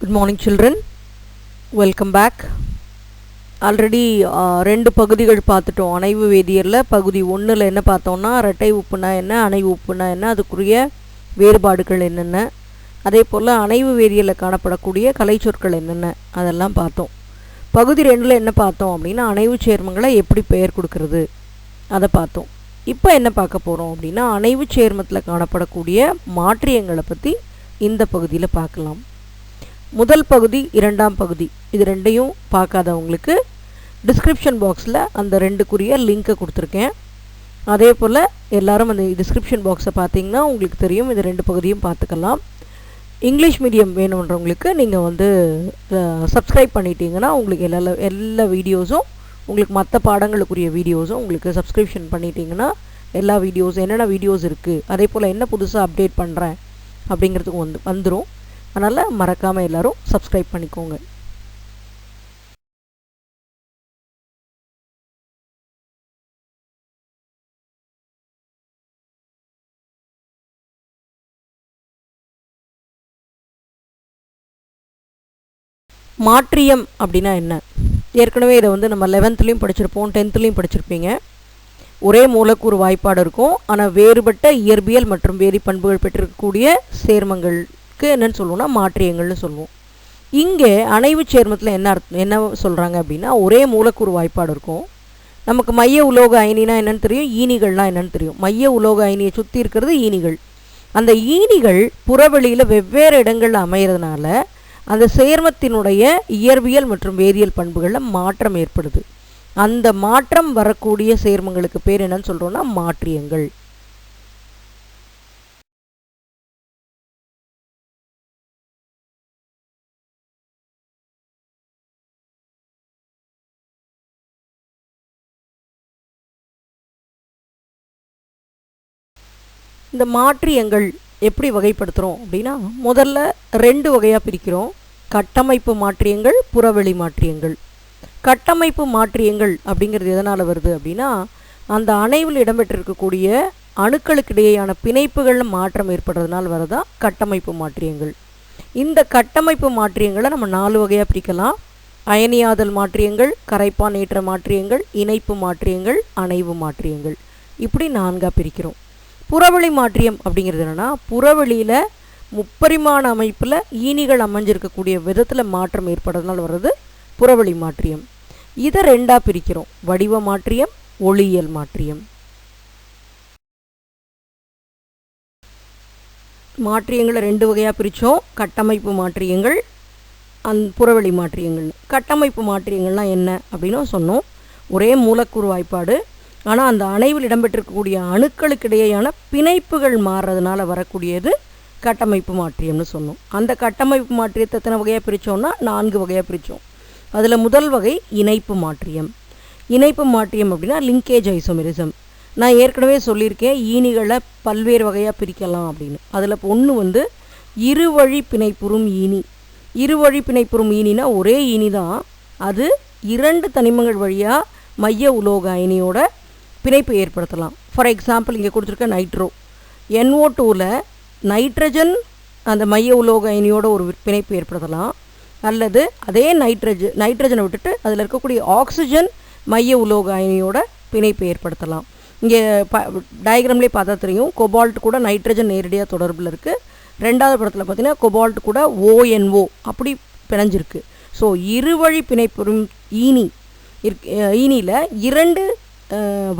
Good morning children welcome back already ரெண்டு பகுதிகள் பார்த்துட்டோம். அணைவு வேதியியலில் பகுதி ஒன்றில் என்ன பார்த்தோம்னா ரெட்டை உப்புனா என்ன அணைவு உப்புனா என்ன அதுக்குரிய வேறுபாடுகள் என்னென்ன? அதே போல் அணைவு வேதியியலில் காணப்படக்கூடிய கலைச்சொற்கள் என்னென்ன? அதெல்லாம் பார்த்தோம். பகுதி ரெண்டில் என்ன பார்த்தோம் அப்படின்னா அணைவு சேர்மங்களை எப்படி பெயர் கொடுக்கறது? அதை பார்த்தோம். இப்போ என்ன பார்க்க போகிறோம் அப்படின்னா அணைவு சேர்மத்தில் காணப்படக்கூடிய மாற்றியங்களை பற்றி இந்த பகுதியில் பார்க்கலாம். முதல் பகுதி இரண்டாம் பகுதி. இது ரெண்டையும் பார்க்காதவங்களுக்கு டிஸ்கிரிப்ஷன் பாக்ஸில் அந்த ரெண்டுக்குரிய லிங்க்கை கொடுத்துருக்கேன். அதே போல் எல்லாரும் அந்த டிஸ்கிரிப்ஷன் பாக்ஸை பார்த்தீங்கன்னா உங்களுக்கு தெரியும். இது ரெண்டு பகுதியும் பார்த்துக்கலாம். இங்கிலீஷ் மீடியம் வேணுன்றவங்களுக்கு நீங்கள் வந்து சப்ஸ்கிரைப் பண்ணிட்டீங்கன்னா உங்களுக்கு எல்லா எல்லா வீடியோஸும் உங்களுக்கு மற்ற பாடங்களுக்குரிய வீடியோஸும் உங்களுக்கு சப்ஸ்கிரிப்ஷன் பண்ணிட்டீங்கன்னா எல்லா வீடியோஸ் என்னென்ன வீடியோஸ் இருக்குது அதே போல் என்ன புதுசாக அப்டேட் பண்ணுறேன் அப்படிங்கிறதுக்கு வந்து வந்துடும் அதனால் மறக்காமல் எல்லோரும் சப்ஸ்கிரைப் பண்ணிக்கோங்க. மாற்றியம் அப்படின்னா என்ன? ஏற்கனவே இதை வந்து நம்ம லெவன்த்துலேயும் படிச்சிருப்போம் டென்த்துலேயும் படிச்சிருப்பீங்க. ஒரே மூலக்கூறு வாய்ப்பாடு இருக்கும். ஆனால் வேறுபட்ட இயற்பியல் மற்றும் வேதி பண்புகள் பெற்றிருக்கக்கூடிய சேர்மங்கள் சேர்மங்களுக்கு என்னன்னு சொல்லுவோம்னா மாற்றியங்கள்னு சொல்லுவோம். இங்கே அணைவு சேர்மத்தில் என்ன அர்த்தம் என்ன சொல்கிறாங்க அப்படின்னா ஒரே மூலக்கூறு வாய்ப்பாடு இருக்கும். நமக்கு மைய உலோக அயனினா என்னன்னு தெரியும்? ஈனிகள்லாம் என்னன்னு தெரியும். மைய உலோக அயனியை சுற்றி இருக்கிறது ஈனிகள். அந்த ஈனிகள் புறவெளியில் வெவ்வேறு இடங்களில் அமைகிறதுனால அந்த சேர்மத்தினுடைய இயற்பியல் மற்றும் வேதியியல் பண்புகளில் மாற்றம் ஏற்படுது. அந்த மாற்றம் வரக்கூடிய சேர்மங்களுக்கு பேர் என்னன்னு சொல்கிறோன்னா மாற்றியங்கள். இந்த மாற்றியங்கள் எப்படி வகைப்படுத்துகிறோம் அப்படின்னா முதல்ல ரெண்டு வகையாக பிரிக்கிறோம். கட்டமைப்பு மாற்றியங்கள் புறவெளி மாற்றியங்கள். கட்டமைப்பு மாற்றியங்கள் அப்படிங்கிறது எதனால் வருது அப்படின்னா அந்த அணைவில் இடம்பெற்றிருக்கக்கூடிய அணுக்களுக்கிடையேயான பிணைப்புகள் மாற்றம் ஏற்படுறதுனால வரதா கட்டமைப்பு மாற்றியங்கள். இந்த கட்டமைப்பு மாற்றியங்களை நம்ம நாலு வகையாக பிரிக்கலாம். அயனியாதல் மாற்றியங்கள் கரைப்பான் ஏற்ற மாற்றியங்கள் இணைப்பு மாற்றியங்கள் அணைவு மாற்றியங்கள். இப்படி நான்காக பிரிக்கிறோம். புறவெளி மாற்றியம் அப்படிங்கிறது என்னென்னா புறவெளியில் முப்பரிமாண அமைப்பில் ஈனிகள் அமைஞ்சிருக்கக்கூடிய விதத்தில் மாற்றம் ஏற்படுறதுனால வர்றது புறவெளி மாற்றியம். இதை ரெண்டாக பிரிக்கிறோம். வடிவ மாற்றியம் ஒளியியல் மாற்றியம். மாற்றியங்களை ரெண்டு வகையாக பிரித்தோம் கட்டமைப்பு மாற்றியங்கள் அந் புறவெளி மாற்றியங்கள். கட்டமைப்பு மாற்றியங்கள்லாம் என்ன அப்படின்னு சொன்னோம். ஒரே மூலக்கூறு வாய்ப்பாடு ஆனால் அந்த அணைவில் இடம்பெற்றிருக்கக்கூடிய அணுக்களுக்கிடையேயான பிணைப்புகள் மாறுறதுனால வரக்கூடியது கட்டமைப்பு மாற்றியம்னு சொன்னோம். அந்த கட்டமைப்பு மாற்றியத்தை எத்தனை வகையாக பிரித்தோம்னா நான்கு வகையாக பிரித்தோம் அதில் முதல் வகை இணைப்பு மாற்றியம். இணைப்பு மாற்றியம் அப்படின்னா லிங்கேஜ் ஐசோமெரிசம் நான் ஏற்கனவே சொல்லியிருக்கேன் ஈனிகளை பல்வேறு வகையாக பிரிக்கலாம் அப்படின்னு. அதில் ஒன்று வந்து இருவழி பிணைப்புறும் ஈனி. இருவழி பிணைப்புறும் ஈனினா ஒரே ஈனி தான் அது இரண்டு தனிமங்கள் வழியாக மைய உலோக அயனியோட பிணைப்பு ஏற்படுத்தலாம். ஃபார் எக்ஸாம்பிள் இங்கே கொடுத்துருக்க நைட்ரோ என்ஓ டூவில் நைட்ரஜன் அந்த மைய உலோக அயனியோட ஒரு பிணைப்பு ஏற்படுத்தலாம். அல்லது அதே நைட்ரஜன் நைட்ரஜனை விட்டுட்டு அதில் இருக்கக்கூடிய ஆக்சிஜன் மைய உலோக அயனியோட பிணைப்பு ஏற்படுத்தலாம். இங்கே ப டயக்ராம்லேயே பார்த்தா தெரியும். கொபால்ட் கூட நைட்ரஜன் நேரடியாக தொடர்பில் இருக்குது ரெண்டாவது படத்தில் பார்த்தீங்கன்னா கொபால்ட் கூட ஓஎன்ஓ அப்படி பிணைஞ்சிருக்கு. ஸோ இருவழி பிணைப்புறும் ஈனி இருக் ஈனியில் இரண்டு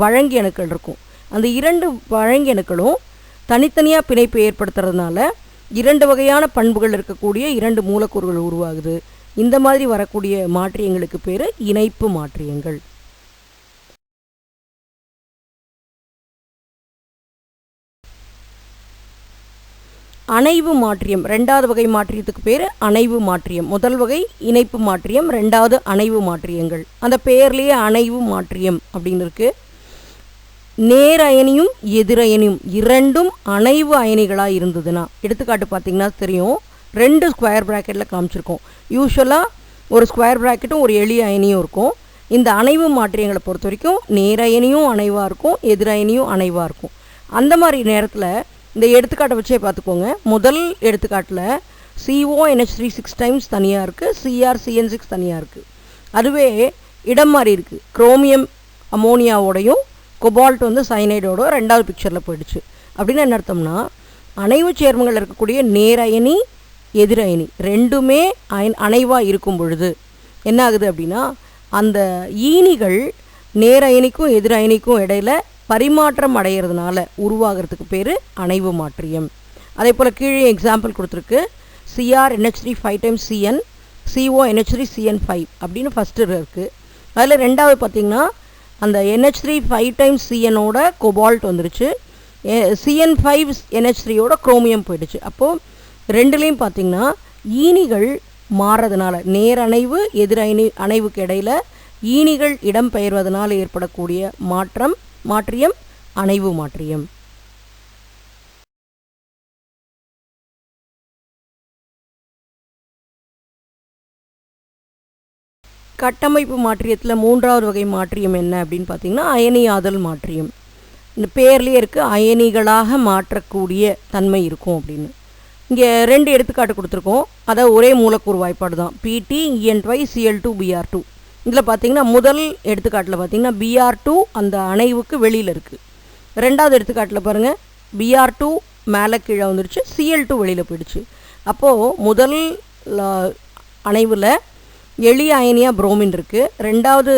வழங்கியணுக்கள் இருக்கும். அந்த இரண்டு வழங்கியணுக்களும் தனித்தனியாக பிணைப்பு ஏற்படுத்துறதுனால இரண்டு வகையான பண்புகள் இருக்கக்கூடிய இரண்டு மூலக்கூறுகள் உருவாகுது. இந்த மாதிரி வரக்கூடிய மாற்றியங்களுக்கு பேர் இணைப்பு மாற்றியங்கள். அணைவு மாற்றியம். ரெண்டாவது வகை மாற்றியத்துக்கு பேர் அணைவு மாற்றியம். முதல் வகை இணைப்பு மாற்றியம் ரெண்டாவது அணைவு மாற்றியங்கள். அந்த பேர்லேயே அணைவு மாற்றியம் அப்படின்னு இருக்குது நேர் அயனியும் எதிரயனியும் இரண்டும் அணைவு அயனிகளாக இருந்ததுன்னா எடுத்துக்காட்டு பார்த்திங்கன்னா தெரியும். ரெண்டு ஸ்கொயர் ப்ராக்கெட்டில் காமிச்சிருக்கோம். யூஸ்வலாக ஒரு ஸ்கொயர் ப்ராக்கெட்டும் ஒரு எளிய அயனியும் இருக்கும். இந்த அணைவு மாற்றியங்களை பொறுத்த வரைக்கும் நேரயனியும் அணைவாக இருக்கும் எதிரயனியும் அணைவாக இருக்கும். அந்த மாதிரி நேரத்தில் இந்த எடுத்துக்காட்டை வச்சே பார்த்துக்கோங்க. முதல் எடுத்துக்காட்டில் சிஓஎன்ஹெச் த்ரீ சிக்ஸ் டைம்ஸ் தனியாக இருக்குது சிஆர் சிஎன் சிக்ஸ் தனியாக இருக்குது அதுவே இடம் மாறி இருக்குது குரோமியம் அமோனியாவோடையும் கொபால்ட் வந்து சைனைடோட ரெண்டாவது பிக்சரில் போயிடுச்சு. அப்படின்னு என்ன அர்த்தம்னா அணைவு சேர்மங்கள் இருக்கக்கூடிய நேரயனி எதிரயனி ரெண்டுமே அயன் அணைவாக இருக்கும் பொழுது என்ன ஆகுது அப்படின்னா அந்த ஈனிகள் நேரயனிக்கும் எதிரயனிக்கும் இடையில பரிமாற்றம் அடைகிறதுனால உருவாகிறதுக்கு பேர் அணைவு மாற்றியம். அதே போல் கீழே எக்ஸாம்பிள் கொடுத்துருக்கு. CR NH three five times CN CO NH three CN five அப்படின்னு ஃபஸ்ட்டு இருக்குது அதில் ரெண்டாவது பார்த்திங்கன்னா அந்த என்ஹெச் த்ரீ ஃபைவ் டைம்ஸ் சிஎனோட கொபால்ட் வந்துருச்சு. சிஎன் ஃபைவ் என்ஹெச் த்ரீயோட குரோமியம் போயிடுச்சு. அப்போது ரெண்டுலேயும் பார்த்திங்கன்னா ஈனிகள் மாறதுனால நேரணைவு எதிரணை அணைவுக்கு இடையில் ஈனிகள் இடம்பெயர்வதனால் ஏற்படக்கூடிய மாற்றம் மாற்றியம் அணைவு மாற்றியம். கட்டமைப்பு மாற்றியத்தில் மூன்றாவது வகை மாற்றியம் என்ன அப்படின்னு பார்த்தீங்கன்னா அயனியாதல் மாற்றியம். இந்த பேர்லேயே இருக்குது அயனிகளாக மாற்றக்கூடிய தன்மை இருக்கும் அப்படின்னு. இங்கே ரெண்டு எடுத்துக்காட்டு கொடுத்துருக்கோம். அதாவது ஒரே மூலக்கூறு வாய்ப்பாடு தான். PT E N Y CL two BR two இதில் பார்த்தீங்கன்னா முதல் எடுத்துக்காட்டில் பார்த்தீங்கன்னா பிஆர் டூ அந்த அணைவுக்கு வெளியில் இருக்குது ரெண்டாவது எடுத்துக்காட்டில் பாருங்கள் பிஆர் டூ மேலே கீழே வந்துருச்சு சிஎல் டூ வெளியில் போயிடுச்சு. அப்போது முதல் அணைவில் எளி அயனியாக புரோமின் இருக்குது ரெண்டாவது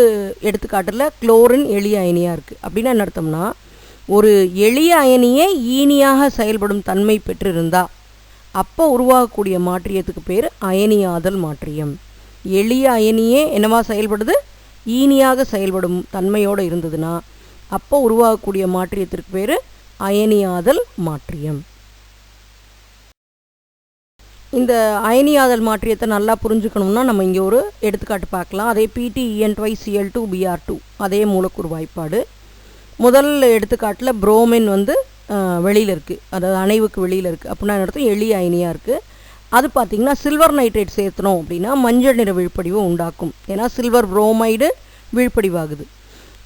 எடுத்துக்காட்டில் குளோரின் எளி அயனியாக இருக்குது அப்படின்னா என்ன அர்த்தம்னா ஒரு எளிய அயனியே ஈனியாக செயல்படும் தன்மை பெற்றிருந்தா அப்போ உருவாகக்கூடிய மாற்றியத்துக்கு பேர் அயனியாதல் மாற்றியம். எளிய அயனியே என்னவா செயல்படுது? ஈனியாக செயல்படும் தன்மையோடு இருந்ததுன்னா அப்போ உருவாகக்கூடிய மாற்றியத்திற்கு பேர் அயனியாதல் மாற்றியம். இந்த அயனியாதல் மாற்றியத்தை நல்லா புரிஞ்சுக்கணும்னா நம்ம இங்கே ஒரு எடுத்துக்காட்டு பார்க்கலாம். அதே PT E N Y CL two BR two அதே மூலக்கூறு வாய்ப்பாடு. முதல் எடுத்துக்காட்டில் புரோமின் வந்து வெளியில் இருக்குது அதாவது அணைவுக்கு வெளியில் இருக்குது அப்படின்னா அர்த்தம் எளிய அயனியாக இருக்குது அது பார்த்திங்கன்னா சில்வர் நைட்ரேட் சேர்த்தணும் அப்படின்னா மஞ்சள் நிற விழுப்படிவு உண்டாக்கும். ஏன்னா சில்வர் புரோமைடு விழுப்படிவாகுது.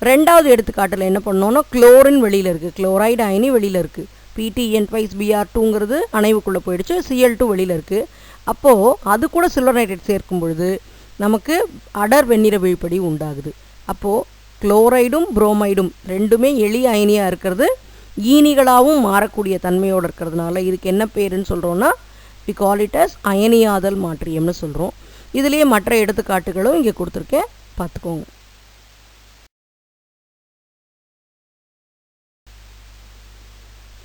ரெண்டாவது எடுத்துக்காட்டில் என்ன பண்ணோன்னா குளோரின் வெளியில் இருக்குது குளோரைடு அயனி வெளியில் இருக்குது பிடிஎன் வைஸ் பிஆர் டூங்கிறது அணைவுக்குள்ளே போயிடுச்சு. சிஎல் டூ வெளியில் இருக்குது அப்போது அது கூட சில்வர் நைட்ரேட் சேர்க்கும் பொழுது நமக்கு அடர் வெண்ணிற விழுப்படி உண்டாகுது. அப்போது குளோரைடும் புரோமைடும் ரெண்டுமே எளி அயனியாக இருக்கிறது. ஈனிகளாகவும் மாறக்கூடிய தன்மையோடு இருக்கிறதுனால இதுக்கு என்ன பேருன்னு சொல்கிறோன்னா வி கால் இட் அஸ் அயனியாதல் மாற்றியம்னு சொல்கிறோம் இதுலேயே மற்ற எடுத்துக்காட்டுகளும் இங்கே கொடுத்துருக்கேன். பார்த்துக்கோங்க.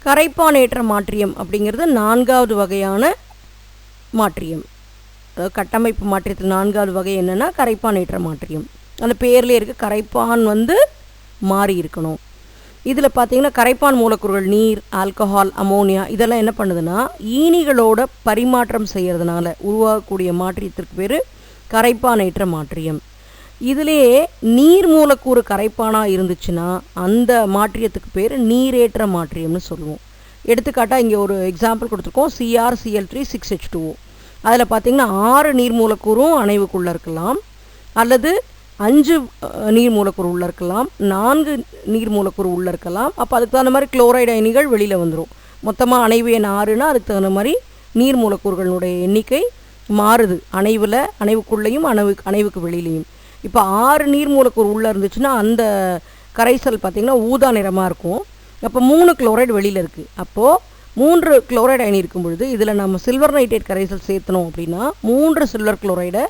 கரைப்பானேற்ற மாற்றியம் அப்படிங்கிறது நான்காவது வகையான மாற்றியம். கட்டமைப்பு மாற்றியத்தில் நான்காவது வகை என்னென்னா கரைப்பானேற்ற மாற்றியம். அந்த பேர்லேயே இருக்குது கரைப்பான் வந்து மாறி இருக்கணும். இதில் பார்த்தீங்கன்னா கரைப்பான் மூலக்கூறுகள் நீர் ஆல்கஹால் அமோனியா இதெல்லாம் என்ன பண்ணுதுன்னா ஈனிகளோட பரிமாற்றம் செய்கிறதுனால உருவாகக்கூடிய மாற்றியத்திற்கு பேர் கரைப்பானேற்ற மாற்றியம். இதிலேயே நீர் மூலக்கூறு கரைப்பானாக இருந்துச்சுன்னா அந்த மாற்றியத்துக்கு பேர் நீரேற்ற மாற்றியம்னு சொல்லுவோம். எடுத்துக்காட்டாக இங்கே ஒரு எக்ஸாம்பிள் கொடுத்துருக்கோம் CR CL three six H two O அதில் பார்த்திங்கன்னா ஆறு நீர் மூலக்கூறும் அணைவுக்குள்ளே இருக்கலாம். அல்லது அஞ்சு நீர் மூலக்கூறு உள்ளே இருக்கலாம். நான்கு நீர் மூலக்கூறு உள்ளே இருக்கலாம். அப்போ அதுக்கு தகுந்த மாதிரி குளோரைடு அயனிகள் வெளியில் வந்துடும் மொத்தமாக அணைவு எண் ஆறுனா அதுக்கு தகுந்த மாதிரி நீர் மூலக்கூறுகளுடைய எண்ணிக்கை மாறுது. அணைவில் அணைவுக்குள்ளேயும் அணைவு அணைவுக்கு வெளியிலையும். இப்போ ஆறு நீர் மூலக்கூறு உள்ளே இருந்துச்சுன்னா அந்த கரைசல் பார்த்திங்கன்னா ஊதா நிறமாக இருக்கும். அப்போ மூணு குளோரைடு வெளியில் இருக்குது அப்போது மூன்று குளோரைடு அயனி இருக்கும் பொழுது இதில் நம்ம சில்வர் நைட்ரேட் கரைசல் சேர்த்தணும் அப்படின்னா மூன்று சில்வர் குளோரைடை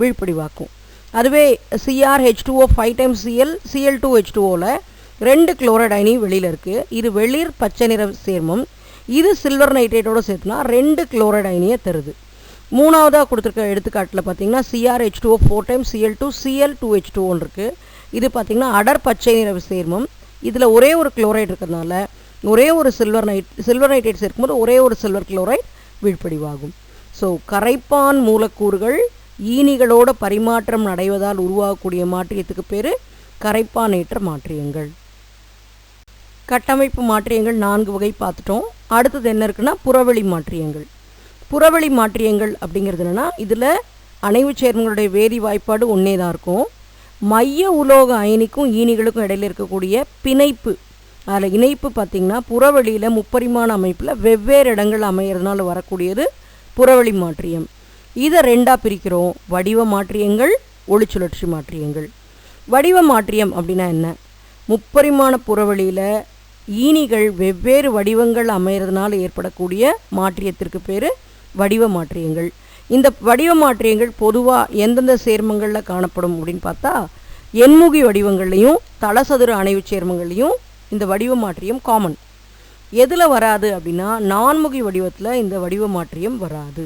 வீழ்ப்படிவாக்கும். அதுவே CR H two O five times CL CL two H டூஓவில் ரெண்டு குளோரைடு அயனி வெளியில் இருக்குது இது வெளிர் பச்சை நிற சேர்மம். இது சில்வர் நைட்ரேட்டோடு சேர்த்துனா ரெண்டு குளோரைடு அயனியை தருது. மூணாவதாக கொடுத்துருக்க எடுத்துக்காட்டில் பார்த்தீங்கன்னா CR H two O four time CL two CL two H two ஒன்று இருக்குது இது பார்த்திங்கன்னா அடர் பச்சை நிற சேர்மம். இதில் ஒரே ஒரு குளோரைடு இருக்கிறதுனால ஒரே ஒரு சில்வர் நைட் சில்வர் நைட்ரேட் சேர்க்கும்போது ஒரே ஒரு சில்வர் குளோரைட் வீழ்படிவாகும் ஸோ கரைப்பான் மூலக்கூறுகள் ஈனிகளோட பரிமாற்றம் நடைவதால் உருவாகக்கூடிய மாற்றியத்துக்கு பேர் கரைப்பானேற்ற மாற்றியங்கள். கட்டமைப்பு மாற்றியங்கள் நான்கு வகை பார்த்துட்டோம். அடுத்தது என்ன இருக்குன்னா புறவெளி மாற்றியங்கள். புறவெளி மாற்றியங்கள் அப்படிங்கிறது என்னென்னா இதில் அணைவு சேர்மங்களுடைய வேதி வாய்ப்பாடு ஒன்றே தான் இருக்கும். மைய உலோக அயனிக்கும் ஈனிகளுக்கும் இடையில இருக்கக்கூடிய பிணைப்பு அதில் இணைப்பு பார்த்திங்கன்னா புறவெளியில் முப்பரிமாண அமைப்பில் வெவ்வேறு இடங்கள் அமையிறதுனால வரக்கூடியது புறவழி மாற்றியம். இதை ரெண்டாக பிரிக்கிறோம். வடிவ மாற்றியங்கள் ஒளிச்சுழற்சி மாற்றியங்கள். வடிவ மாற்றியம் அப்படின்னா என்ன? முப்பரிமாண புறவழியில் ஈனிகள் வெவ்வேறு வடிவங்கள் அமைகிறதுனால ஏற்படக்கூடிய மாற்றியத்திற்கு பேர் வடிவ மாற்றியங்கள். இந்த வடிவ மாற்றியங்கள் பொதுவாக எந்தெந்த சேர்மங்களில் காணப்படும் அப்படின்னு பார்த்தா எண்முகி வடிவங்கள்லையும் தலசதுர அணைவு சேர்மங்கள்லையும் இந்த வடிவ மாற்றியம் காமன் எதில் வராது அப்படின்னா நான்முகி வடிவத்தில் இந்த வடிவ மாற்றியம் வராது.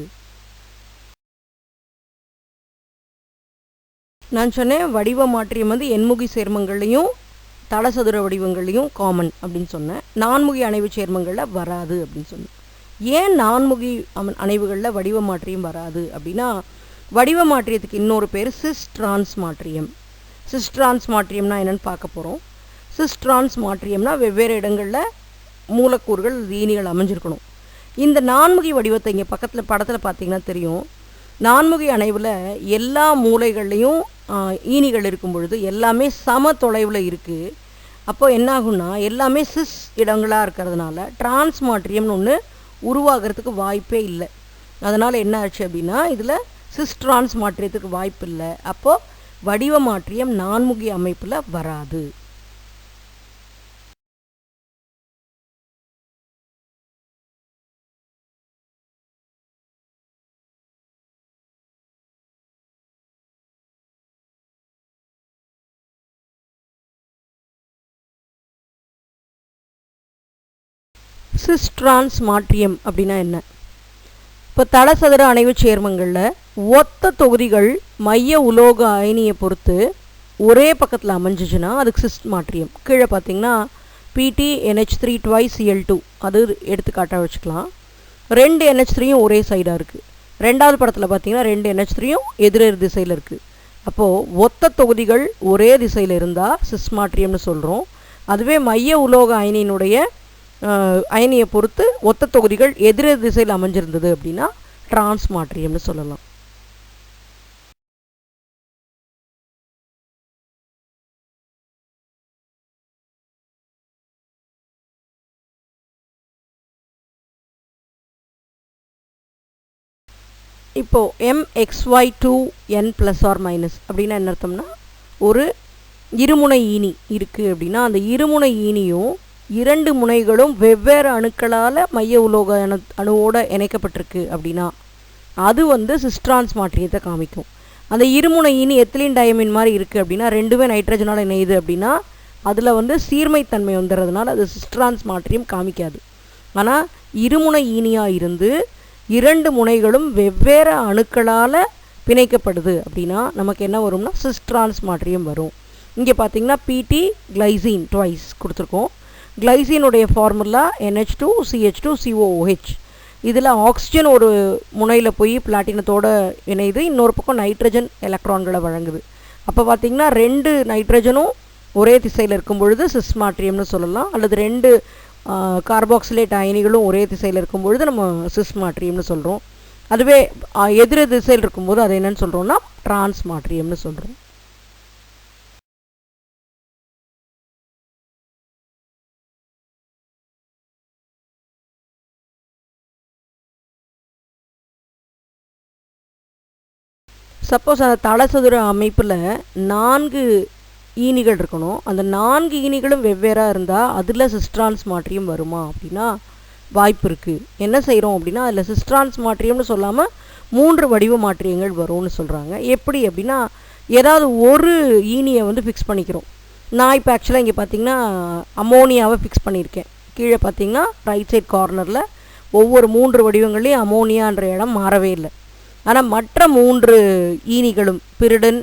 நான் சொன்னேன் வடிவ மாற்றியம் வந்து எண்முகி சேர்மங்கள்லையும் தலசதுர வடிவங்கள்லையும் காமன் அப்படின்னு சொன்னேன். நான்முகி அணைவு சேர்மங்களில் வராது அப்படின்னு சொன்னேன். ஏன் நான்முகி அம அணைவுகளில் வடிவ மாற்றியம் வராது அப்படின்னா வடிவ மாற்றியத்துக்கு இன்னொரு பேர் சிஸ் டிரான்ஸ் மாற்றியம். சிஸ் டிரான்ஸ் மாற்றியம்னா என்னென்னு பார்க்க போகிறோம் சிஸ் டிரான்ஸ் மாற்றியம்னா வெவ்வேறு இடங்களில் மூலக்கூறுகள் ஈனிகள் அமைஞ்சிருக்கணும். இந்த நான்முகி வடிவத்தை இங்கே பக்கத்தில் படத்தில் பார்த்தீங்கன்னா தெரியும். நான்முகி அணைவில் எல்லா மூலைகள்லேயும் ஈனிகள் இருக்கும் பொழுது எல்லாமே சம தொலைவில் இருக்குது அப்போது என்னாகும்னா எல்லாமே சிஸ் இடங்களாக இருக்கிறதுனால டிரான்ஸ்மாட்ரியம்னு ஒன்று உருவாகிறதுக்கு வாய்ப்பே இல்லை. அதனால் என்ன ஆச்சு அப்படின்னா இதில் சிஸ் டிரான்ஸ் மாற்றியத்துக்கு வாய்ப்பு இல்லை. அப்போது வடிவ மாற்றியம் நான்முகி அமைப்பில் வராது. சிஸ்ட்ரான்ஸ் மாற்றியம் அப்படின்னா என்ன? இப்போ தலசதுர அணைவு சேர்மங்களில் ஒத்த தொகுதிகள் மைய உலோக அயனியை பொறுத்து ஒரே பக்கத்தில் அமைஞ்சிச்சுன்னா அதுக்கு சிஸ்ட் மாற்றியம் கீழே பார்த்தீங்கன்னா PT NH three twice L two அது எடுத்துக்காட்டாக வச்சுக்கலாம். ரெண்டு என்ஹெச் த்ரீயும் ஒரே சைடாக இருக்குது ரெண்டாவது படத்தில் பார்த்தீங்கன்னா ரெண்டு என்ஹெச் த்ரீயும் எதிரெதிர் திசையில் இருக்குது அப்போது ஒத்த தொகுதிகள் ஒரே திசையில் இருந்தால் சிஸ் மாற்றியம்னு சொல்கிறோம் அதுவே மைய உலோக அயனியினுடைய அயனியை பொறுத்து ஒத்த தொகுதிகள் எதிரெதிர் திசையில் அமைஞ்சிருந்தது அப்படின்னா டிரான்ஸ் மாற்றியம்னு சொல்லலாம். இப்போது M X Y two N plus R minus அப்படின்னா என்ன அர்த்தம்னா ஒரு இருமுனை ஈனி இருக்குது அப்படின்னா அந்த இருமுனை ஈனியும் இரண்டு முனைகளும் வெவ்வேறு அணுக்களால் மைய உலோக அணு அணுவோடு இணைக்கப்பட்டிருக்கு அப்படின்னா அது வந்து சிஸ்ட்ரான்ஸ் மாற்றியத்தை காமிக்கும். அந்த இருமுனை ஈனி எத்திலின் டயமின் மாதிரி இருக்குது அப்படின்னா ரெண்டுமே நைட்ரஜனால் இணையுது அப்படின்னா அதில் வந்து சீர்மைத்தன்மை வந்துடுறதுனால அது சிஸ்ட்ரான்ஸ் மாற்றியம் காமிக்காது. ஆனால் இருமுனை ஈனியாக இருந்து இரண்டு முனைகளும் வெவ்வேறு அணுக்களால் பிணைக்கப்படுது அப்படின்னா நமக்கு என்ன வரும்னா சிஸ்ட்ரான்ஸ் மாற்றியம் வரும். இங்கே பார்த்தீங்கன்னா பிடி கிளைசின் ட்வைஸ் கொடுத்துருக்கோம். கிளைசினுடைய formula NH two CH two C O O H இதில் ஆக்சிஜன் ஒரு முனையில் போய் பிளாட்டினத்தோடு இணையுது. இன்னொரு பக்கம் நைட்ரஜன் எலக்ட்ரான்களை வழங்குது. அப்போ பார்த்திங்கன்னா ரெண்டு நைட்ரஜனும் ஒரே திசையில் இருக்கும் பொழுது சிஸ்மாட்ரியம்னு சொல்லலாம். அல்லது ரெண்டு கார்பாக்சிலேட் அயனிகளும் ஒரே திசையில் இருக்கும் பொழுது நம்ம சிஸ்மாட்ரியம்னு சொல்கிறோம் அதுவே எதிர திசையில் இருக்கும்போது அது என்னென்னு சொல்கிறோம்னா டிரான்ஸ்மாட்ரியம்னு சொல்கிறோம் சப்போஸ் அந்த தலசதுர அமைப்பில் நான்கு ஈனிகள் இருக்கணும். அந்த நான்கு ஈனிகளும் வெவ்வேறாக இருந்தால் அதில் சிஸ்ட்ரான்ஸ் மாற்றியம் வருமா அப்படின்னா வாய்ப்பு இருக்குது என்ன செய்கிறோம் அப்படின்னா அதில் சிஸ்ட்ரான்ஸ் மாற்றியம்னு சொல்லாமல் மூன்று வடிவ மாற்றியங்கள் வரும்னு சொல்கிறாங்க எப்படி அப்படின்னா ஏதாவது ஒரு ஈனியை வந்து ஃபிக்ஸ் பண்ணிக்கிறோம். நான் இப்போ ஆக்சுவலாக இங்கே பார்த்தீங்கன்னா அமோனியாவை ஃபிக்ஸ் பண்ணியிருக்கேன். கீழே பார்த்தீங்கன்னா ரைட் சைட் கார்னரில் ஒவ்வொரு மூன்று வடிவங்கள்லேயும் அமோனியான்ற இடம் மாறவே இல்லை. ஆனால் மற்ற மூன்று ஈனிகளும் பிரிடன்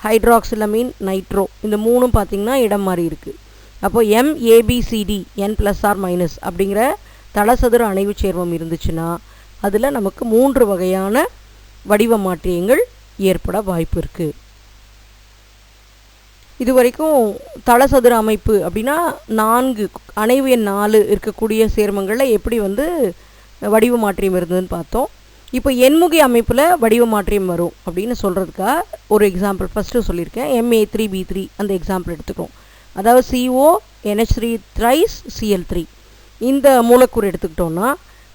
ஹைட்ராக்சிலமீன் நைட்ரோ இந்த மூணும் பார்த்திங்கன்னா இடம் மாறி இருக்குது அப்போது M A B C D N plus R minus அப்படிங்கிற தலசதுர அணைவு சேர்மம் இருந்துச்சுன்னா அதில் நமக்கு மூன்று வகையான வடிவ மாற்றியங்கள் ஏற்பட வாய்ப்பு இருக்குது இது வரைக்கும் தலசதுர அமைப்பு அப்படின்னா நான்கு அணைவு எண் நாலு இருக்கக்கூடிய சேர்மங்களில் எப்படி வந்து வடிவ மாற்றியம் இருந்ததுன்னு பார்த்தோம். இப்போ எண்முகி அமைப்பில் வடிவ மாற்றியம் வரும் அப்படின்னு சொல்கிறதுக்காக ஒரு எக்ஸாம்பிள் ஃபஸ்ட்டு சொல்லியிருக்கேன். M A three B three அந்த எக்ஸாம்பிள் எடுத்துக்கிறோம். அதாவது CO NH three thrice CL three இந்த மூலக்கூறு எடுத்துக்கிட்டோன்னா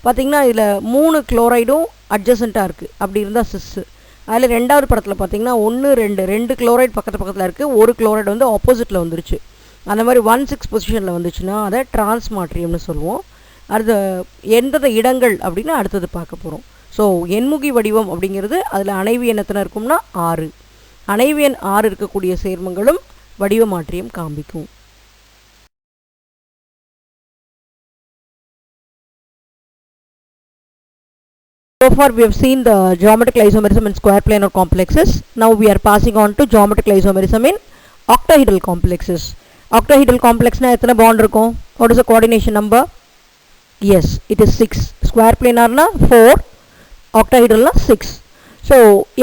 பார்த்திங்கன்னா இதில் மூணு குளோரைடும் அட்ஜசண்ட்டாக இருக்குது அப்படி இருந்தால் சிஸ்ஸு அதில் ரெண்டாவது படத்தில் பார்த்தீங்கன்னா ஒன்று ரெண்டு. ரெண்டு குளோரைட் பக்கத்து பக்கத்தில் இருக்குது ஒரு குளோரைட் வந்து ஆப்போசிட்டில் வந்துருச்சு. அந்த மாதிரி ஒன் சிக்ஸ் பொசிஷனில் வந்துச்சுன்னா அதை டிரான்ஸ் மாற்றியம்னு சொல்லுவோம். அடுத்த எந்தெந்த இடங்கள் அப்படின்னு அடுத்தது பார்க்க போகிறோம் ஸோ எண்முகி வடிவம் அப்படிங்கிறது அதில் அணைவு எண்ணத்தின இருக்கும்னா ஆறு அணைவு எண் ஆறு இருக்கக்கூடிய சேர்மங்களும் வடிவமாற்றியம் காண்பிக்கும் So far we have seen the geometric isomerism in square planar complexes. Now we are passing on to geometric isomerism in octahedral complexes. Octahedral complex na எத்தனை bond இருக்கும்? What is the coordination number? Yes, it is 6. Square planar na 4. Octahedral na 6. So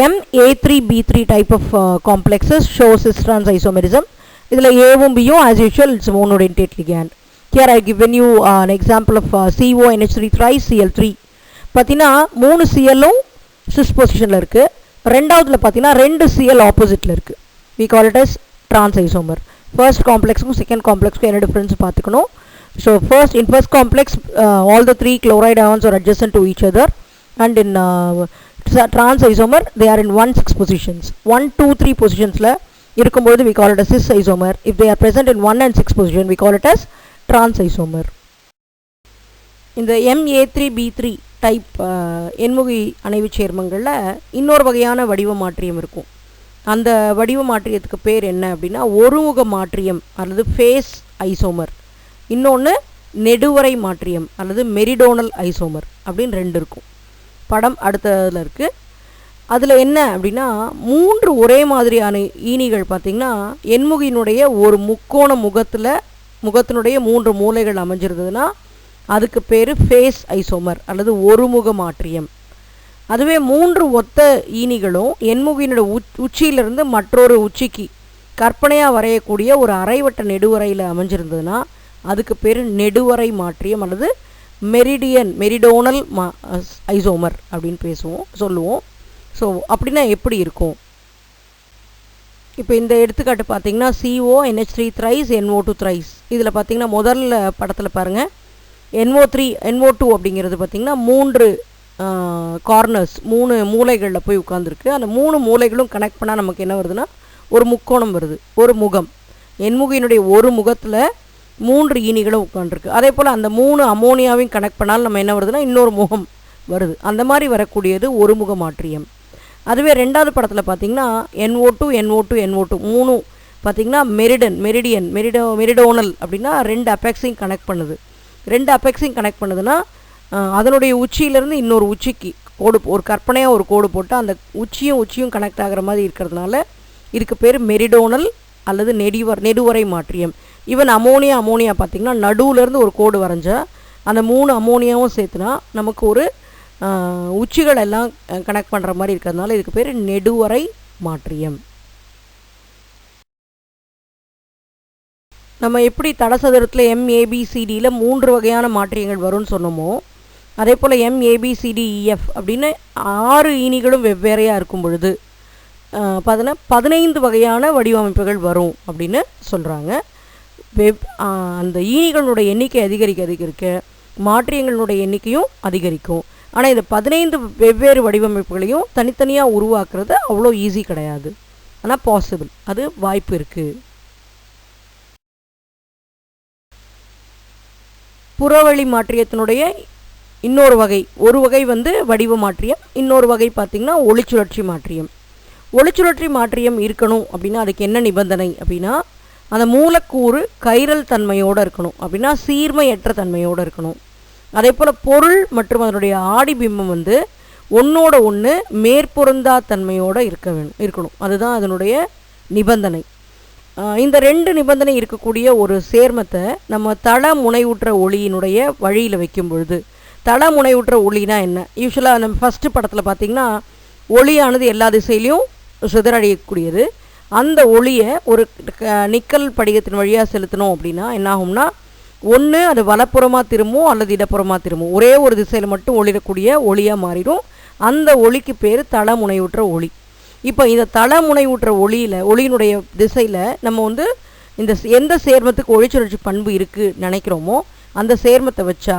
MA3B3 type of uh, complexes shows cis trans isomerism. இதில் ஏவும் பியும் as usual it's monodentate ligand. Here I given you uh, an example of uh, CONH3 thrice Cl3. பார்த்தீங்கன்னா மூணு சிஎல்லும் sis பொசிஷனில் இருக்குது ரெண்டாவதுல பார்த்தீங்கன்னா ரெண்டு CL ஆப்போசிட்டில் இருக்குது we call it as trans isomer first காம்ப்ளெக்ஸுக்கும் second காம்ப்ளெக்ஸ்க்கும் என்ன டிஃப்ரென்ஸ் பார்த்துக்கணும் so first in first complex all the three chloride ions are adjacent to each other and in trans trans isomer they are in 1 6 positions. 1 2 3 positionsல இருக்கும்போது we call it as cis isomer. If they are present in 1 and 6 position we call it as trans isomer. இந்த MA3 B3 type எண்முகி அணைவு சேர்மங்களில் இன்னொரு வகையான வடிவ மாற்றியம் இருக்கும். அந்த வடிவ மாற்றியத்துக்கு பேர் என்ன அப்படின்னா ஒருமுக மாற்றியம் அல்லது ஃபேஸ் ஐசோமர். இன்னொன்று நெடுவரை மாற்றியம் அல்லது மெரிடோனல் ஐசோமர் அப்படின்னு ரெண்டு இருக்கும். படம் அடுத்ததில் இருக்குது அதில் என்ன அப்படின்னா மூன்று ஒரே மாதிரியான ஈனிகள் பார்த்திங்கன்னா எண்முகியினுடைய ஒரு முக்கோண முகத்தில் முகத்தினுடைய மூன்று மூலைகள் அமைஞ்சிருந்ததுன்னா அதுக்கு பேர் ஃபேஸ் ஐசோமர் அல்லது ஒருமுக மாற்றியம் அதுவே மூன்று ஒத்த ஈனிகளும் எண்முகியினோட உச் உச்சியிலிருந்து மற்றொரு உச்சிக்கு கற்பனையாக வரையக்கூடிய ஒரு அரைவட்ட நெடுவரையில் அமைஞ்சிருந்ததுன்னா அதுக்கு பேர் நெடுவரை மாற்றியம் அல்லது மெரிடியன் மெரிடோனல் மா ஐசோமர் அப்படின்னு பேசுவோம் சொல்லுவோம். ஸோ அப்படின்னா எப்படி இருக்கும்? இப்போ இந்த எடுத்துக்காட்டு பார்த்தீங்கன்னா CO NH three thrice NO two thrice இதில் பார்த்தீங்கன்னா முதல்ல படத்தில் பாருங்கள் என்ஓ த்ரீ என்ஓ டூ அப்படிங்கிறது பார்த்திங்கன்னா மூன்று கார்னர்ஸ் மூணு மூலைகளில் போய் உட்காந்துருக்கு அந்த மூணு மூலைகளும் கனெக்ட் பண்ணால் நமக்கு என்ன வருதுன்னா ஒரு முக்கோணம் வருது ஒரு முகம். என்முகையினுடைய ஒரு முகத்தில் மூன்று ஈனிகளும் உட்காந்துருக்கு அதே போல் அந்த மூணு அமோனியாவையும் கனெக்ட் பண்ணாலும் நம்ம என்ன வருதுன்னா இன்னொரு முகம் வருது. அந்த மாதிரி வரக்கூடியது ஒரு முக மாற்றியம். அதுவே ரெண்டாவது படத்தில் பார்த்தீங்கன்னா NO two NO two NO two மூணு பார்த்தீங்கன்னா மெரிடன் மெரிடியன் மெரிடோ மெரிடோனல் அப்படின்னா ரெண்டு அப்பெக்ஸையும் கனெக்ட் பண்ணுது. ரெண்டு அப்பெக்ஸையும் கனெக்ட் பண்ணுதுன்னா அதனுடைய உச்சியிலேருந்து இன்னொரு உச்சிக்கு கோடு ஒரு கற்பனையாக ஒரு கோடு போட்டு அந்த உச்சியும் உச்சியும் கனெக்ட் ஆகிற மாதிரி இருக்கிறதுனால இதுக்கு பேர் மெரிடோனல் அல்லது நெடிவர் நெடுவரை மாற்றியம். ஈவன் அமோனியா அமோனியா பார்த்திங்கன்னா நடுவுலேருந்து ஒரு கோடு வரைஞ்ச அந்த மூணு அமோனியாவும் சேர்த்துனா நமக்கு ஒரு உச்சிகள் எல்லாம் கனெக்ட் பண்ணுற மாதிரி இருக்கிறதுனால இதுக்கு பேர் நெடுவரை மாற்றியம். நம்ம எப்படி தடசதுரத்தில் எம்ஏபிசிடியில் மூன்று வகையான மாற்றியங்கள் வரும்னு சொன்னோமோ அதே போல் எம்ஏபிசிடிஇஎஃப் e, அப்படின்னு ஆறு ஈனிகளும் வெவ்வேறையாக இருக்கும் பொழுது பார்த்தீங்கன்னா பதினைந்து வகையான வடிவமைப்புகள் வரும் அப்படின்னு சொல்கிறாங்க வெவ் அந்த ஈனிகளுடைய எண்ணிக்கை அதிகரிக்க அதிகரிக்க மாற்றியங்களுடைய எண்ணிக்கையும் அதிகரிக்கும். ஆனால் இந்த பதினைந்து வெவ்வேறு வடிவமைப்புகளையும் தனித்தனியாக உருவாக்குறது அவ்வளோ ஈஸி கிடையாது. ஆனால் பாசிபிள் அது வாய்ப்பு இருக்குது புறவழி மாற்றியத்தினுடைய இன்னொரு வகை ஒரு வகை வந்து வடிவ மாற்றியம் இன்னொரு வகை பார்த்திங்கன்னா ஒளிச்சுழற்சி மாற்றியம். ஒளிச்சுழற்சி மாற்றியம் இருக்கணும் அப்படின்னா அதுக்கு என்ன நிபந்தனை அப்படின்னா அந்த மூலக்கூறு கைரல் தன்மையோடு இருக்கணும். அப்படின்னா சீர்மையற்ற தன்மையோடு இருக்கணும். அதே போல் பொருள் மற்றும் அதனுடைய ஆடிபிம்பம் வந்து ஒன்றோட ஒன்று மேற்பொருந்தா தன்மையோடு இருக்க வேணும் இருக்கணும். அதுதான் அதனுடைய நிபந்தனை. இந்த ரெண்டு நிபந்தனை இருக்கக்கூடிய ஒரு சேர்மத்தை நம்ம தள முனைவுற்ற ஒளியினுடைய வழியில் வைக்கும் பொழுது தள முனைவுற்ற ஒளினா என்ன? யூஸ்வலாக நம்ம ஃபஸ்ட்டு படத்தில் பார்த்திங்கன்னா ஒளியானது எல்லா திசையிலையும் சிதறடையக்கூடியது. அந்த ஒளியை ஒரு நிக்கல் படிகத்தின் வழியாக செலுத்தணும் அப்படின்னா என்னாகும்னா ஒன்று அது வலப்புறமாக திரும்பும் அல்லது இடப்புறமாக திரும்பும். ஒரே ஒரு திசையில் மட்டும் ஒளிரக்கூடிய ஒளியாக மாறிடும். அந்த ஒளிக்கு பேர் தளமுனைவுற்ற ஒளி. இப்போ இந்த தளமுனைவுற்ற ஒளியில் ஒளியினுடைய திசையில் நம்ம வந்து இந்த எந்த சேர்மத்துக்கு ஒளிச்சுழற்சி பண்பு இருக்குது நினைக்கிறோமோ அந்த சேர்மத்தை வச்சா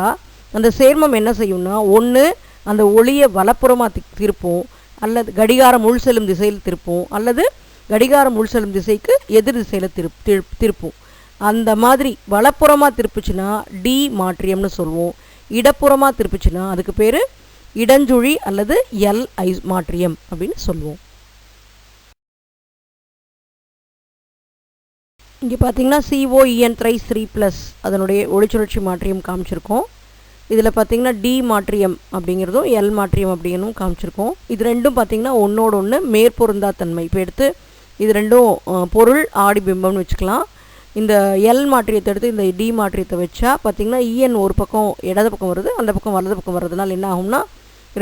அந்த சேர்மம் என்ன செய்யும்னா ஒன்று அந்த ஒளியை வலப்புறமாக தி திருப்போம் அல்லது கடிகாரம் உள் செல்லும் திசையில் திருப்போம் அல்லது கடிகாரம் உள் செல்லும் திசைக்கு எதிர் திசையில் திருப் திரு திருப்பும். அந்த மாதிரி வலப்புறமாக திருப்புச்சுன்னா டி மாற்றியம்னு சொல்லுவோம். இடப்புறமாக திருப்புச்சுன்னா அதுக்கு பேர் இடஞ்சுழி அல்லது எல் ஐ மாற்றியம் அப்படின்னு சொல்லுவோம். இங்கே பார்த்தீங்கன்னா C O E N e, tri three plus அதனுடைய ஒளிச்சுழற்சி மாற்றியம் காமிச்சிருக்கோம். இதில் பார்த்தீங்கன்னா டி மாற்றியம் அப்படிங்கிறதும் எல் மாற்றியம் அப்படிங்கிறதும் காமிச்சிருக்கோம். இது ரெண்டும் பார்த்தீங்கன்னா ஒன்றோட ஒன்று மேற்பொருந்தா தன்மை இப்போ எடுத்து இது ரெண்டும் பொருள் ஆடி பிம்பம்னு வச்சுக்கலாம். இந்த எல் மாற்றியத்தை எடுத்து இந்த டி மாற்றியத்தை வச்சா பார்த்தீங்கன்னா இஎன் ஒரு பக்கம் இடது பக்கம் வருது அந்த பக்கம் வலது பக்கம் வர்றதுனால என்ன ஆகும்னா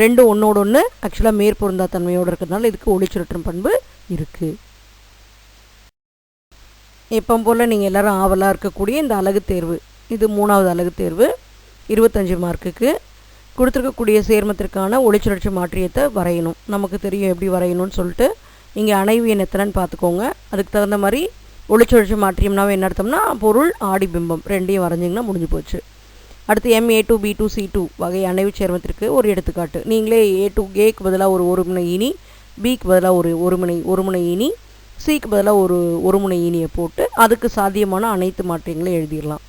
ரெண்டும் ஒன்றோட ஒன்று ஆக்சுவலாக மேற்பொருந்தா தன்மையோடு இருக்கிறதுனால இதுக்கு ஒளிச்சுழற்றும் பண்பு இருக்குது எப்போ போல் நீங்கள் எல்லோரும் ஆவலாக இருக்கக்கூடிய இந்த அழகு தேர்வு. இது மூணாவது அழகு தேர்வு இருபத்தஞ்சி மார்க்குக்கு. கொடுத்துருக்கக்கூடிய சேர்மத்திற்கான ஒளிச்சுழற்சி மாற்றியத்தை வரையணும். நமக்கு தெரியும் எப்படி வரையணும்னு சொல்லிட்டு இங்கே அணைவு எண் எத்தனைன்னு பார்த்துக்கோங்க. அதுக்கு தகுந்த மாதிரி ஒளிச்சுழற்சி மாற்றியம்னாவே என்ன அர்த்தம்னா பொருள் ஆடி பிம்பம் ரெண்டையும் வரைஞ்சிங்கன்னா முடிஞ்சு போச்சு. அடுத்து M A two B two C two வகை அணைவு சேர்மத்திற்கு ஒரு எடுத்துக்காட்டு. நீங்களே ஏ டூ ஏக்கு பதிலாக ஒரு ஒருமுனை இனி பிக்கு பதிலாக ஒரு ஒருமுனை ஒருமுனை இனி சிக்கு பதிலாக ஒரு ஒருமுனை ஈனியை போட்டு அதுக்கு சாத்தியமான அனைத்து மாற்றங்களையும் எழுதிடலாம்.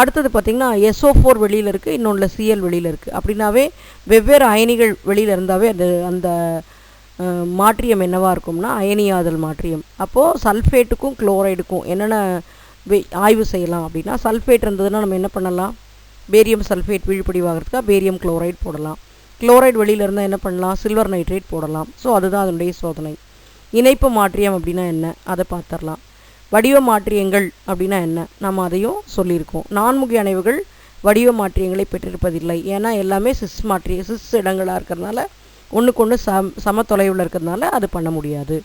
அடுத்தது பார்த்திங்கன்னா எஸ்ஓ ஃபோர் வெளியில் இருக்குது இன்னொன்றில் சிஎல் வெளியில் இருக்குது அப்படின்னாவே வெவ்வேறு அயனிகள் வெளியில் இருந்தாவே அது அந்த மாற்றியம் என்னவாக இருக்கும்னா அயனியாதல் மாற்றியம். அப்போது சல்ஃபேட்டுக்கும் குளோரைடுக்கும் என்னென்ன வே- ஆய்வு செய்யலாம் அப்படின்னா சல்ஃபேட் இருந்ததுன்னா நம்ம என்ன பண்ணலாம்? பேரியம் சல்ஃபேட் விழுப்படிவாகிறதுக்காக பேரியம் குளோரைட் போடலாம். குளோரைடு வெளியில் இருந்தால் என்ன பண்ணலாம்? சில்வர் நைட்ரேட் போடலாம். ஸோ அதுதான் அதனுடைய சோதனை. இணைப்பு மாற்றியம் அப்படின்னா என்ன? அதை பார்த்துடலாம். வடிவ மாற்றியங்கள் அப்படின்னா என்ன? நம்ம அதையும் சொல்லியிருக்கோம். நான்முகி அணைவுகள் வடிவ மாற்றியங்களை பெற்றிருப்பதில்லை. ஏன்னா எல்லாமே சிஸ் மாற்றிய சிஸ் இடங்களாக இருக்கிறதுனால ஒன்றுக்கு ஒன்று சம் சம தொலைவில் இருக்கிறதுனால அது பண்ண முடியாது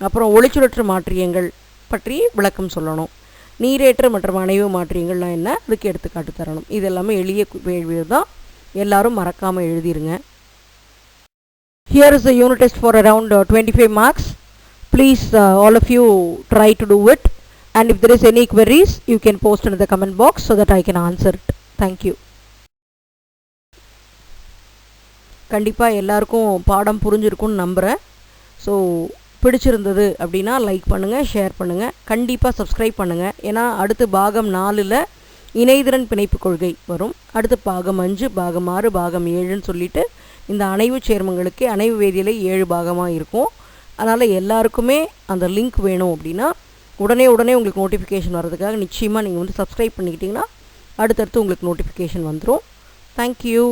அப்புறம் ஒளிச்சுழற்று மாற்றியங்கள் பற்றி விளக்கம் சொல்லணும் நீரேற்று மற்றும் அணைவு மாற்றியங்கள்லாம் என்ன அதுக்கு எடுத்துக்காட்டு தரணும் இது எல்லாமே எளிய கேள்வி தான் எல்லாரும் மறக்காமல் எழுதிருங்க Here is the unit test for around uh, 25 marks. Please, uh, all of you try to do it. And if there is any queries, you can post in the comment box so that I can answer it. Thank you. கண்டிப்பாக எல்லாருக்கும் பாடம் புரிஞ்சிருக்கும்னு நம்புகிறேன் so பிடிச்சிருந்தது அப்படின்னா like பண்ணுங்கள் share பண்ணுங்கள் கண்டிப்பாக சப்ஸ்கிரைப் பண்ணுங்கள் ஏன்னா அடுத்து பாகம் நாலில் இணைதிறன் பிணைப்பு கொள்கை வரும். அடுத்து பாகம் அஞ்சு பாகம் ஆறு பாகம் ஏழுன்னு சொல்லிட்டு இந்த அணைவு சேர்மங்களுக்கு அணைவு வேதியிலே ஏழு பாகமாக இருக்கும். அதனால் எல்லாருக்குமே அந்த லிங்க் வேணும் அப்படின்னா உடனே உடனே உங்களுக்கு நோட்டிஃபிகேஷன் வர்றதுக்காக நிச்சயமாக நீங்கள் வந்து சப்ஸ்கிரைப் பண்ணிக்கிட்டிங்கன்னா அடுத்தடுத்து உங்களுக்கு நோட்டிஃபிகேஷன் வந்துடும் தேங்க்யூ